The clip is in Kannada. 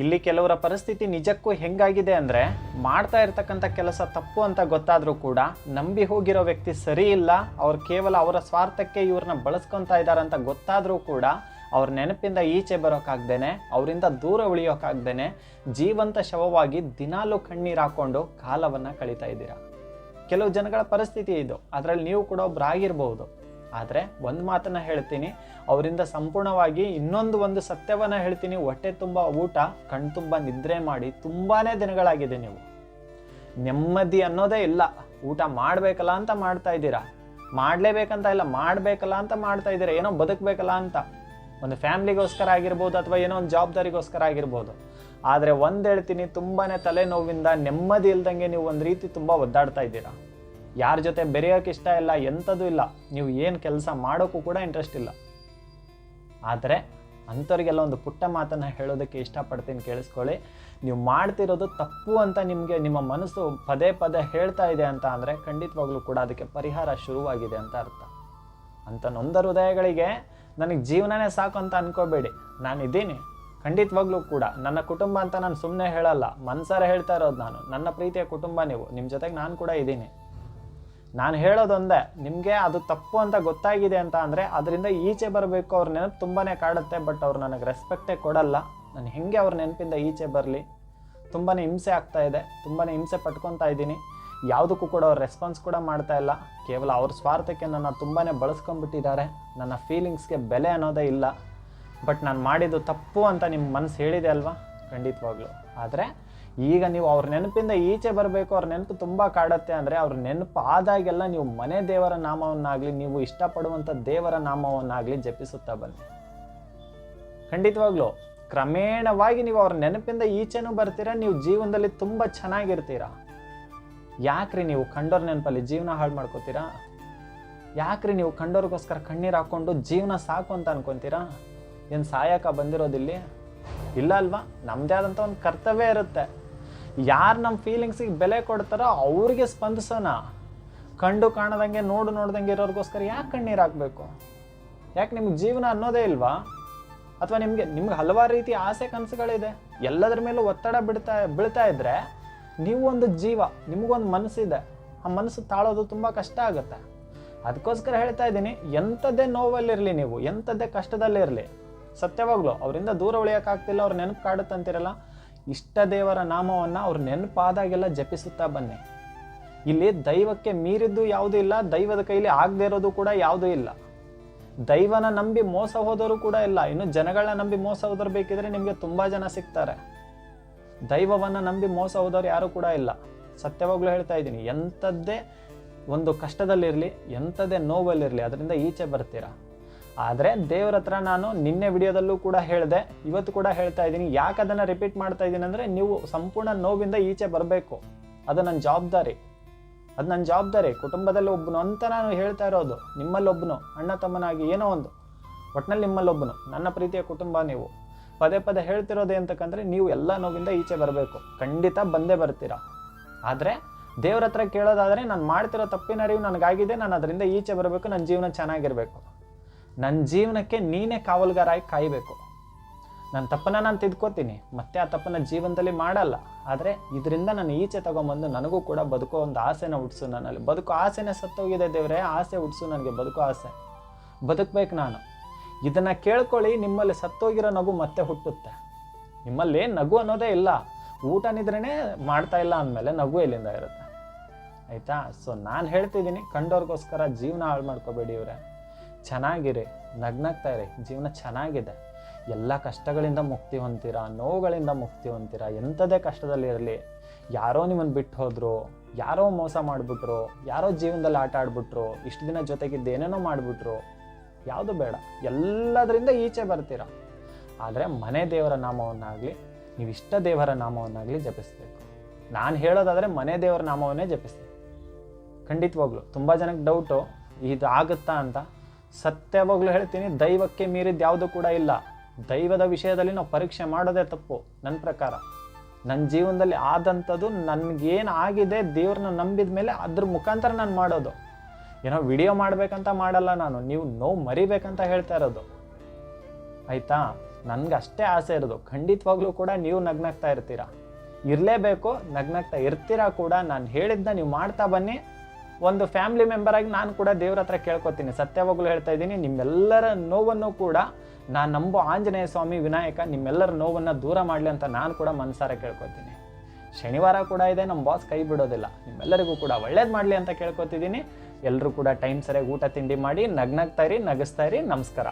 ಇಲ್ಲಿ ಕೆಲವರ ಪರಿಸ್ಥಿತಿ ನಿಜಕ್ಕೂ ಹೆಂಗಾಗಿದೆ ಅಂದರೆ ಮಾಡ್ತಾ ಇರ್ತಕ್ಕಂಥ ಕೆಲಸ ತಪ್ಪು ಅಂತ ಗೊತ್ತಾದರೂ ಕೂಡ ನಂಬಿ ಹೋಗಿರೋ ವ್ಯಕ್ತಿ ಸರಿ ಇಲ್ಲ, ಅವ್ರು ಕೇವಲ ಅವರ ಸ್ವಾರ್ಥಕ್ಕೆ ಇವ್ರನ್ನ ಬಳಸ್ಕೊತಾ ಇದ್ದಾರೆ ಅಂತ ಗೊತ್ತಾದರೂ ಕೂಡ ಅವ್ರ ನೆನಪಿಂದ ಈಚೆ ಬರೋಕ್ಕಾಗ್ದೇನೆ ಅವರಿಂದ ದೂರ ಉಳಿಯೋಕ್ಕಾಗ್ದೇನೆ ಜೀವಂತ ಶವವಾಗಿ ದಿನಾಲೂ ಕಣ್ಣೀರು ಹಾಕ್ಕೊಂಡು ಕಾಲವನ್ನು ಕಳೀತಾ ಇದ್ದೀರಾ? ಕೆಲವು ಜನಗಳ ಪರಿಸ್ಥಿತಿ ಇದು. ಅದರಲ್ಲಿ ನೀವು ಕೂಡ ಒಬ್ಬರಾಗಿರ್ಬೋದು ಆದರೆ ಒಂದು ಮಾತನ್ನು ಹೇಳ್ತೀನಿ, ಅವರಿಂದ ಸಂಪೂರ್ಣವಾಗಿ ಇನ್ನೊಂದು ಒಂದು ಸತ್ಯವನ್ನು ಹೇಳ್ತೀನಿ. ಹೊಟ್ಟೆ ತುಂಬ ಊಟ ಕಣ್ತುಂಬ ನಿದ್ರೆ ಮಾಡಿ ತುಂಬಾ ದಿನಗಳಾಗಿದೆ ನೀವು. ನೆಮ್ಮದಿ ಅನ್ನೋದೇ ಇಲ್ಲ. ಊಟ ಮಾಡಬೇಕಲ್ಲ ಅಂತ ಮಾಡ್ತಾ ಇದ್ದೀರಾ? ಮಾಡಲೇಬೇಕಂತ ಇಲ್ಲ, ಮಾಡಬೇಕಲ್ಲ ಅಂತ ಮಾಡ್ತಾ ಇದ್ದೀರಾ? ಏನೋ ಬದುಕಬೇಕಲ್ಲ ಅಂತ. ಒಂದು ಫ್ಯಾಮ್ಲಿಗೋಸ್ಕರ ಆಗಿರ್ಬೋದು ಅಥವಾ ಏನೋ ಒಂದು ಜವಾಬ್ದಾರಿಗೋಸ್ಕರ ಆಗಿರ್ಬೋದು. ಆದರೆ ಒಂದು ಹೇಳ್ತೀನಿ ತುಂಬಾ ತಲೆನೋವಿಂದ ನೆಮ್ಮದಿ ಇಲ್ದಂಗೆ ನೀವು ಒಂದು ರೀತಿ ತುಂಬ ಒದ್ದಾಡ್ತಾ ಇದ್ದೀರಾ? ಯಾರ ಜೊತೆ ಬೆರೆಯೋಕೆ ಇಷ್ಟ ಇಲ್ಲ ಎಂಥದ್ದು ಇಲ್ಲ. ನೀವು ಏನು ಕೆಲಸ ಮಾಡೋಕ್ಕೂ ಕೂಡ ಇಂಟ್ರೆಸ್ಟ್ ಇಲ್ಲ. ಆದರೆ ಅಂಥವ್ರಿಗೆಲ್ಲ ಒಂದು ಪುಟ್ಟ ಮಾತನ್ನು ಹೇಳೋದಕ್ಕೆ ಇಷ್ಟಪಡ್ತೀನಿ ಕೇಳಿಸ್ಕೊಳ್ಳಿ. ನೀವು ಮಾಡ್ತಿರೋದು ತಪ್ಪು ಅಂತ ನಿಮಗೆ ನಿಮ್ಮ ಮನಸ್ಸು ಪದೇ ಪದೇ ಹೇಳ್ತಾ ಇದೆ ಅಂತ ಅಂದರೆ ಖಂಡಿತವಾಗ್ಲೂ ಕೂಡ ಅದಕ್ಕೆ ಪರಿಹಾರ ಶುರುವಾಗಿದೆ ಅಂತ ಅರ್ಥ. ಅಂತ ನೊಂದ ಹೃದಯಗಳಿಗೆ ನನಗೆ ಜೀವನನೇ ಸಾಕು ಅಂತ ಅನ್ಕೋಬೇಡಿ. ನಾನು ಇದ್ದೀನಿ. ಖಂಡಿತವಾಗ್ಲೂ ಕೂಡ. ನನ್ನ ಕುಟುಂಬ ಅಂತ ನಾನು ಸುಮ್ಮನೆ ಹೇಳಲ್ಲ. ಮನ್ಸಾರ ಹೇಳ್ತಾ ಇರೋದು ನಾನು. ನನ್ನ ಪ್ರೀತಿಯ ಕುಟುಂಬ ನೀವು. ನಿಮ್ಮ ಜೊತೆಗೆ ನಾನು ಕೂಡ ಇದ್ದೀನಿ. ನಾನು ಹೇಳೋದೊಂದೇ, ನಿಮಗೆ ಅದು ತಪ್ಪು ಅಂತ ಗೊತ್ತಾಗಿದೆ ಅಂತ ಅಂದರೆ ಅದರಿಂದ ಈಚೆ ಬರಬೇಕು ಅವ್ರ ನೆನಪು ತುಂಬಾ ಕಾಡುತ್ತೆ ಬಟ್ ಅವ್ರು ನನಗೆ ರೆಸ್ಪೆಕ್ಟೇ ಕೊಡಲ್ಲ. ನಾನು ಹೆಂಗೆ ಅವ್ರ ನೆನಪಿಂದ ಈಚೆ ಬರಲಿ? ತುಂಬಾ ಹಿಂಸೆ ಆಗ್ತಾ ಇದೆ ತುಂಬಾ ಹಿಂಸೆ ಪಟ್ಕೊತಾ ಇದ್ದೀನಿ. ಯಾವುದಕ್ಕೂ ಕೂಡ ಅವ್ರು ರೆಸ್ಪಾನ್ಸ್ ಕೂಡ ಮಾಡ್ತಾ ಇಲ್ಲ. ಕೇವಲ ಅವ್ರ ಸ್ವಾರ್ಥಕ್ಕೆ ನನ್ನ ತುಂಬಾ ಬಳಸ್ಕೊಂಡ್ಬಿಟ್ಟಿದ್ದಾರೆ. ನನ್ನ ಫೀಲಿಂಗ್ಸ್ಗೆ ಬೆಲೆ ಅನ್ನೋದೇ ಇಲ್ಲ. ಬಟ್ ನಾನು ಮಾಡಿದ್ದು ತಪ್ಪು ಅಂತ ನಿಮ್ಮ ಮನಸ್ಸು ಹೇಳಿದೆ ಅಲ್ವಾ? ಖಂಡಿತವಾಗ್ಲೂ. ಆದರೆ ಈಗ ನೀವು ಅವ್ರ ನೆನಪಿಂದ ಈಚೆ ಬರಬೇಕು, ಅವ್ರ ನೆನಪು ತುಂಬ ಕಾಡತ್ತೆ ಅಂದರೆ ಅವ್ರ ನೆನಪು ಆದಾಗೆಲ್ಲ ನೀವು ಮನೆ ದೇವರ ನಾಮವನ್ನಾಗಲಿ, ನೀವು ಇಷ್ಟಪಡುವಂಥ ದೇವರ ನಾಮವನ್ನಾಗಲಿ ಜಪಿಸುತ್ತಾ ಬನ್ನಿ. ಖಂಡಿತವಾಗ್ಲೂ, ಕ್ರಮೇಣವಾಗಿ ನೀವು ಅವ್ರ ನೆನಪಿಂದ ಈಚೆನೂ ಬರ್ತೀರಾ, ನೀವು ಜೀವನದಲ್ಲಿ ತುಂಬ ಚೆನ್ನಾಗಿರ್ತೀರಾ. ಯಾಕ್ರಿ ನೀವು ಕಂಡೋರ್ ನೆನಪಲ್ಲಿ ಜೀವನ ಹಾಳು ಮಾಡ್ಕೋತೀರಾ? ಯಾಕ್ರಿ ನೀವು ಕಂಡೋರ್ಗೋಸ್ಕರ ಕಣ್ಣೀರು ಹಾಕ್ಕೊಂಡು ಜೀವನ ಸಾಕು ಅಂತ ಅನ್ಕೊಂತೀರಾ? ಏನು ಸಾಯಕ ಬಂದಿರೋದಿಲ್ಲಿ? ಇಲ್ಲ ಅಲ್ವಾ? ನಮ್ಮದೇ ಆದಂಥ ಒಂದು ಕರ್ತವ್ಯ ಇರುತ್ತೆ. ಯಾರು ನಮ್ಮ ಫೀಲಿಂಗ್ಸಿಗೆ ಬೆಲೆ ಕೊಡ್ತಾರೋ ಅವ್ರಿಗೆ ಸ್ಪಂದಿಸೋಣ. ಕಂಡು ಕಾಣದಂಗೆ, ನೋಡು ನೋಡ್ದಂಗೆ ಇರೋರಿಗೋಸ್ಕರ ಯಾಕೆ ಕಣ್ಣೀರು ಹಾಕಬೇಕು? ಯಾಕೆ ನಿಮ್ಗೆ ಜೀವನ ಅನ್ನೋದೇ ಇಲ್ವಾ? ಅಥವಾ ನಿಮಗೆ, ನಿಮ್ಗೆ ಹಲವಾರು ರೀತಿ ಆಸೆ ಕನಸುಗಳಿದೆ. ಎಲ್ಲದರ ಮೇಲೂ ಒತ್ತಡ ಬಿಡ್ತಾ, ಬೀಳ್ತಾ ಇದ್ರೆ ನೀವು ಒಂದು ಜೀವ, ನಿಮಗೊಂದು ಮನಸ್ಸಿದೆ. ಆ ಮನಸ್ಸು ತಾಳೋದು ತುಂಬ ಕಷ್ಟ ಆಗುತ್ತೆ. ಅದಕ್ಕೋಸ್ಕರ ಹೇಳ್ತಾ ಇದ್ದೀನಿ, ಎಂಥದ್ದೇ ನೋವಲ್ಲಿರಲಿ ನೀವು, ಎಂಥದ್ದೇ ಕಷ್ಟದಲ್ಲಿರಲಿ. ಸತ್ಯವಾಗ್ಲು, ಅವರಿಂದ ದೂರ ಉಳಿಯೋಕ್ಕಾಗ್ತಿಲ್ಲ ಅವ್ರ ನೆನಪು ಕಾಡುತ್ತಂತಿರಲ್ಲ. ಇಷ್ಟ ದೇವರ ನಾಮವನ್ನು ಅವ್ರ ನೆನಪಾದಾಗೆಲ್ಲ ಜಪಿಸುತ್ತಾ ಬನ್ನಿ. ಇಲ್ಲಿ ದೈವಕ್ಕೆ ಮೀರಿದ್ದು ಯಾವುದೂ ಇಲ್ಲ, ದೈವದ ಕೈಲಿ ಆಗದೇ ಇರೋದು ಕೂಡ ಯಾವುದೂ ಇಲ್ಲ. ದೈವನ ನಂಬಿ ಮೋಸ ಹೋದವರು ಕೂಡ ಇಲ್ಲ. ಇನ್ನು ಜನಗಳನ್ನ ನಂಬಿ ಮೋಸ ಹೋದವ್ರು ಬೇಕಿದ್ರೆ ನಿಮಗೆ ತುಂಬ ಜನ ಸಿಗ್ತಾರೆ. ದೈವವನ್ನು ನಂಬಿ ಮೋಸ ಹೋದವರು ಯಾರೂ ಕೂಡ ಇಲ್ಲ. ಸತ್ಯವಾಗ್ಲೂ ಹೇಳ್ತಾ ಇದ್ದೀನಿ, ಎಂಥದ್ದೇ ಒಂದು ಕಷ್ಟದಲ್ಲಿರಲಿ, ಎಂಥದ್ದೇ ನೋವಲ್ಲಿರಲಿ, ಅದರಿಂದ ಈಚೆ ಬರ್ತೀರಾ? ಆದರೆ ದೇವ್ರ ಹತ್ರ ನಾನು ನಿನ್ನೆ ವಿಡಿಯೋದಲ್ಲೂ ಕೂಡ ಹೇಳಿದೆ, ಇವತ್ತು ಕೂಡ ಹೇಳ್ತಾ ಇದ್ದೀನಿ. ಯಾಕೆ ಅದನ್ನು ರಿಪೀಟ್ ಮಾಡ್ತಾ ಇದ್ದೀನಿ ಅಂದರೆ ನೀವು ಸಂಪೂರ್ಣ ನೋವಿಂದ ಈಚೆ ಬರಬೇಕು. ಅದು ನನ್ನ ಜವಾಬ್ದಾರಿ. ಅದು ನನ್ನ ಜವಾಬ್ದಾರಿ. ಕುಟುಂಬದಲ್ಲಿ ಒಬ್ಬನು ಅಂತ ನಾನು ಹೇಳ್ತಾ ಇರೋದು. ನಿಮ್ಮಲ್ಲೊಬ್ಬನು ಅಣ್ಣ ತಮ್ಮನಾಗಿ ಏನೋ ಒಂದು. ಒಟ್ನಲ್ಲಿ ನಿಮ್ಮಲ್ಲೊಬ್ಬನು ನನ್ನ ಪ್ರೀತಿಯ ಕುಟುಂಬ ನೀವು. ಪದೇ ಪದೇ ಹೇಳ್ತಿರೋದು ಅಂತಕ್ಕಂದ್ರೆ ನೀವು ಎಲ್ಲ ನೋವಿಂದ ಈಚೆ ಬರಬೇಕು. ಖಂಡಿತ ಬಂದೇ ಬರ್ತೀರ. ಆದರೆ ದೇವ್ರ ಹತ್ರ ಕೇಳೋದಾದರೆ ನಾನು ಮಾಡ್ತಿರೋ ತಪ್ಪಿನ ಅರಿವು ನನಗಾಗಿದೆ. ನಾನು ಅದರಿಂದ ಈಚೆ ಬರಬೇಕು. ನನ್ನ ಜೀವನ ಚೆನ್ನಾಗಿರಬೇಕು. ನನ್ನ ಜೀವನಕ್ಕೆ ನೀನೇ ಕಾವಲುಗಾರಾಗಿ ಕಾಯಬೇಕು. ನನ್ನ ತಪ್ಪನ್ನ ನಾನು ತಿದ್ಕೋತೀನಿ, ಮತ್ತೆ ಆ ತಪ್ಪನ್ನ ಜೀವನದಲ್ಲಿ ಮಾಡಲ್ಲ. ಆದರೆ ಇದರಿಂದ ನಾನು ಈಚೆ ತಗೊಂಬಂದು ನನಗೂ ಕೂಡ ಬದುಕೋ ಒಂದು ಆಸೆನ ಹುಟ್ಟಿಸು ನನ್ನಲ್ಲಿ. ಬದುಕು ಆಸೆನೇ ಸತ್ತೋಗಿದೆ ದೇವರೇ, ಆಸೆ ಹುಟ್ಸು ನನಗೆ, ಬದುಕೋ ಆಸೆ. ಬದುಕಬೇಕು ನಾನು. ಇದನ್ನು ಕೇಳ್ಕೊಳ್ಳಿ, ನಿಮ್ಮಲ್ಲಿ ಸತ್ತೋಗಿರೋ ನಗು ಮತ್ತೆ ಹುಟ್ಟುತ್ತೆ. ನಿಮ್ಮಲ್ಲಿ ನಗು ಅನ್ನೋದೇ ಇಲ್ಲ. ಊಟ ನಿದ್ರೆನೇ ಮಾಡ್ತಾ ಇಲ್ಲ ಅಂದಮೇಲೆ ನಗು ಎಲ್ಲಿಂದ ಇರುತ್ತೆ? ಆಯಿತಾ? ಸೊ ನಾನು ಹೇಳ್ತಿದ್ದೀನಿ, ಕಂಡೋರ್ಗೋಸ್ಕರ ಜೀವನ ಹಾಳು ಮಾಡ್ಕೋಬೇಡಿ ಇವರೇ. ಚೆನ್ನಾಗಿರಿ, ನಗ್ನಾಗ್ತಾ ಇರಿ, ಜೀವನ ಚೆನ್ನಾಗಿದೆ. ಎಲ್ಲ ಕಷ್ಟಗಳಿಂದ ಮುಕ್ತಿ ಹೊಂತೀರಾ ನೋವುಗಳಿಂದ ಮುಕ್ತಿ ಹೊಂತೀರಾ ಎಂಥದೇ ಕಷ್ಟದಲ್ಲಿ ಇರಲಿ. ಯಾರೋ ನಿಮ್ಮನ್ನು ಬಿಟ್ಟು ಹೋದ್ರು, ಯಾರೋ ಮೋಸ ಮಾಡಿಬಿಟ್ರು, ಯಾರೋ ಜೀವನದಲ್ಲಿ ಆಟ ಆಡ್ಬಿಟ್ರು, ಇಷ್ಟು ದಿನ ಜೊತೆಗಿದ್ದು ಏನೇನೋ ಮಾಡಿಬಿಟ್ರು, ಯಾವುದು ಬೇಡ. ಎಲ್ಲದರಿಂದ ಈಚೆ ಬರ್ತೀರ. ಆದರೆ ಮನೆ ದೇವರ ನಾಮವನ್ನಾಗಲಿ ನೀವು ಇಷ್ಟ ದೇವರ ನಾಮವನ್ನಾಗಲಿ ಜಪಿಸ್ಬೇಕು. ನಾನು ಹೇಳೋದಾದರೆ ಮನೆ ದೇವರ ನಾಮವನ್ನೇ ಜಪಿಸ್ತೀನಿ. ಖಂಡಿತವಾಗ್ಲು, ತುಂಬ ಜನಕ್ಕೆ ಡೌಟು ಇದು ಆಗುತ್ತಾ ಅಂತ? ಸತ್ಯವಾಗ್ಲೂ ಹೇಳ್ತೀನಿ, ದೈವಕ್ಕೆ ಮೀರಿದ ಯಾವುದು ಕೂಡ ಇಲ್ಲ. ದೈವದ ವಿಷಯದಲ್ಲಿ ನಾವು ಪರೀಕ್ಷೆ ಮಾಡೋದೇ ತಪ್ಪು ನನ್ನ ಪ್ರಕಾರ. ನನ್ನ ಜೀವನದಲ್ಲಿ ಆದಂಥದ್ದು ನನಗೇನು ಆಗಿದೆ ದೇವ್ರನ್ನ ನಂಬಿದ ಮೇಲೆ ಅದ್ರ ಮುಖಾಂತರ ನಾನು ಮಾಡೋದು. ಏನೋ ವಿಡಿಯೋ ಮಾಡಬೇಕಂತ ಮಾಡಲ್ಲ ನಾನು, ನೀವು ನೋವು ಮರಿಬೇಕಂತ ಹೇಳ್ತಾ ಇರೋದು. ಆಯಿತಾ? ನನಗೆ ಅಷ್ಟೇ ಆಸೆ ಇರೋದು. ಖಂಡಿತವಾಗ್ಲೂ ಕೂಡ ನೀವು ನಗ್ನಾಗ್ತಾ ಇರ್ತೀರಾ. ಇರಲೇಬೇಕು, ನಗ್ನಾಗ್ತಾ ಇರ್ತೀರಾ ಕೂಡ ನಾನು ಹೇಳಿದ್ದ ನೀವು ಮಾಡ್ತಾ ಬನ್ನಿ. ಒಂದು ಫ್ಯಾಮಿಲಿ ಮೆಂಬರ್ ಆಗಿ ನಾನು ಕೂಡ ದೇವ್ರ ಹತ್ರ ಕೇಳ್ಕೊತೀನಿ. ಸತ್ಯವಾಗ್ಲೂ ಹೇಳ್ತಾ ಇದ್ದೀನಿ, ನಿಮ್ಮೆಲ್ಲರ ನೋವನ್ನು ಕೂಡ ನಾನು ನಂಬೋ ಆಂಜನೇಯ ಸ್ವಾಮಿ ವಿನಾಯಕ ನಿಮ್ಮೆಲ್ಲರ ನೋವನ್ನು ದೂರ ಮಾಡಲಿ ಅಂತ ನಾನು ಕೂಡ ಮನಸಾರ ಕೇಳ್ಕೊತೀನಿ. ಶನಿವಾರ ಕೂಡ ಇದೆ ನಮ್ಮ ಬಾಸ್ ಕೈ ಬಿಡೋದಿಲ್ಲ. ನಿಮ್ಮೆಲ್ಲರಿಗೂ ಕೂಡ ಒಳ್ಳೇದು ಮಾಡಲಿ ಅಂತ ಕೇಳ್ಕೊತಿದ್ದೀನಿ. ಎಲ್ಲರೂ ಕೂಡ ಟೈಮ್ ಸರಿಯಾಗಿ ಊಟ ತಿಂಡಿ ಮಾಡಿ, ನಗ್ನಗ್ತಾ ಇರಿ, ನಗಿಸ್ತಾ ಇರಿ, ನಮಸ್ಕಾರ.